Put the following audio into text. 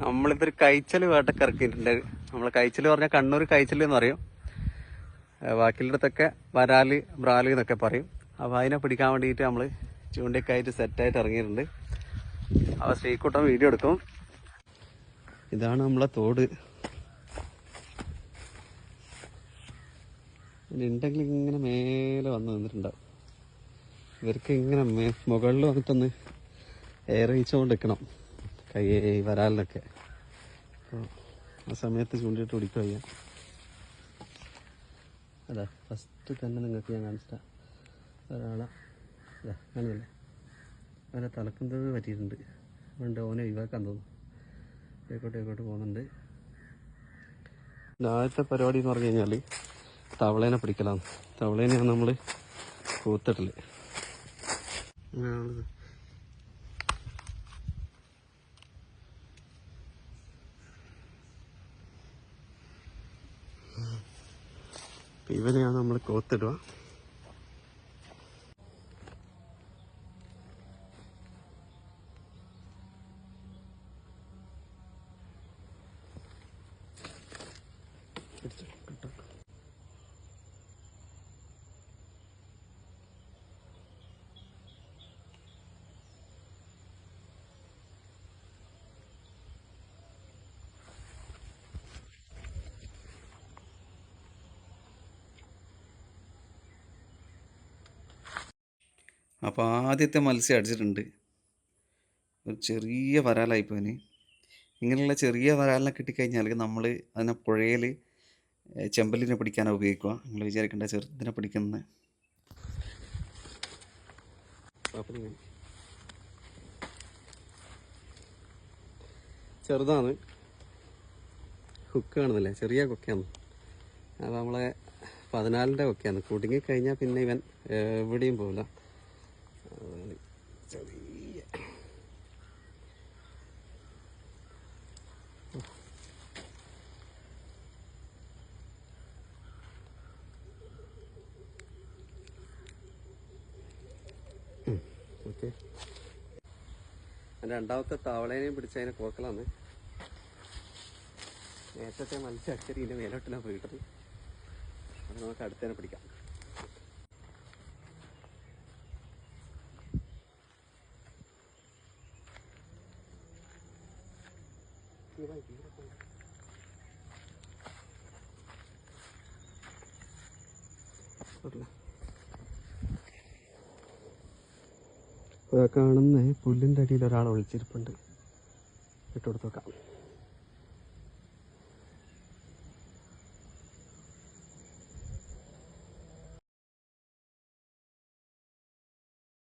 നമ്മളിതൊരു കൈച്ചൽ വേട്ട കറക്കിട്ടുണ്ട് നമ്മൾ കൈച്ചൽ പറഞ്ഞാൽ കണ്ണൂർ കൈച്ചൽ എന്ന് പറയും. ബാക്കിയുള്ളിടത്തൊക്കെ വരാൽ ബ്രാൽ എന്നൊക്കെ പറയും. അപ്പോൾ അതിനെ പിടിക്കാൻ വേണ്ടിയിട്ട് നമ്മൾ ചൂണ്ടയൊക്കെ ആയിട്ട് സെറ്റായിട്ട് ഇറങ്ങിയിട്ടുണ്ട്. അപ്പോൾ ശ്രീക്കൂട്ടം വീഡിയോ എടുക്കും. ഇതാണ് നമ്മളെ തോട്. ഉണ്ടെങ്കിൽ ഇങ്ങനെ മേലെ വന്ന് നിന്നിട്ടുണ്ടാവും. ഇവർക്ക് ഇങ്ങനെ മുകളിൽ വന്നിട്ടൊന്ന് എയർ വീച്ചുകൊണ്ട് നിൽക്കണം. കൈ വരാലൊക്കെ അപ്പോൾ ആ സമയത്ത് ചൂണ്ടിയിട്ട് പിടിക്കുക ചെയ്യാം അതാ ഫസ്റ്റ് തന്നെ നിങ്ങൾക്ക് ഞാൻ കാണിച്ചിട്ട. ഒരാളെ അതാ കാണില്ലേ അവനെ തലക്കുന്നത് പറ്റിയിട്ടുണ്ട്? അതുകൊണ്ട് ഓനെ ഒഴിവാക്കാൻ തോന്നുന്നു. ഏക്കോട്ട് ഇതേക്കോട്ട് പോകുന്നുണ്ട്. ആദ്യത്തെ പരിപാടി എന്ന് പറഞ്ഞു കഴിഞ്ഞാൽ തവളേനെ പിടിക്കലാണ്. തവളേനെയാണ് നമ്മൾ കൂത്തിട്ടിൽ ഇവനെയാണ് നമ്മൾ കോത്തിടുക. പിടിച്ചോ, അപ്പോൾ ആദ്യത്തെ മത്സ്യം അടിച്ചിട്ടുണ്ട്. ഒരു ചെറിയ വരാലായിപ്പോന് ഇങ്ങനെയുള്ള ചെറിയ വരാലിനെ കിട്ടിക്കഴിഞ്ഞാൽ നമ്മൾ അതിനെ പുഴയിൽ ചെമ്പലിനെ പിടിക്കാനാണ് ഉപയോഗിക്കുക. നിങ്ങൾ വിചാരിക്കേണ്ട ചെറുതിനെ പിടിക്കുന്നത് ചെറുതാണ്. ഹുക്ക് ചെറിയ കൊക്കയാണ്. അത് നമ്മളെ പതിനാലിന്റെ കൊക്കയാണ്. കുടുങ്ങി കഴിഞ്ഞാൽ പിന്നെ ഇവൻ എവിടെയും പോകില്ല അതാണ് ചെറിയ ഓക്കെ. രണ്ടാമത്തെ താവളേനെയും പിടിച്ച അതിനെ കോക്കലാണ് നേരത്തെ മത്സ്യ അക്ഷരി ഇതിന്റെ മേലോട്ടിലാണ് പോയിട്ടത്. അത് നമുക്ക് അടുത്തേനെ പിടിക്കാം. കാണുന്ന പുല്ലിന്റെ അടിയിൽ ഒരാൾ ഒളിച്ചിരിപ്പുണ്ട്. ഇട്ടുകൊടുത്തു നോക്കാം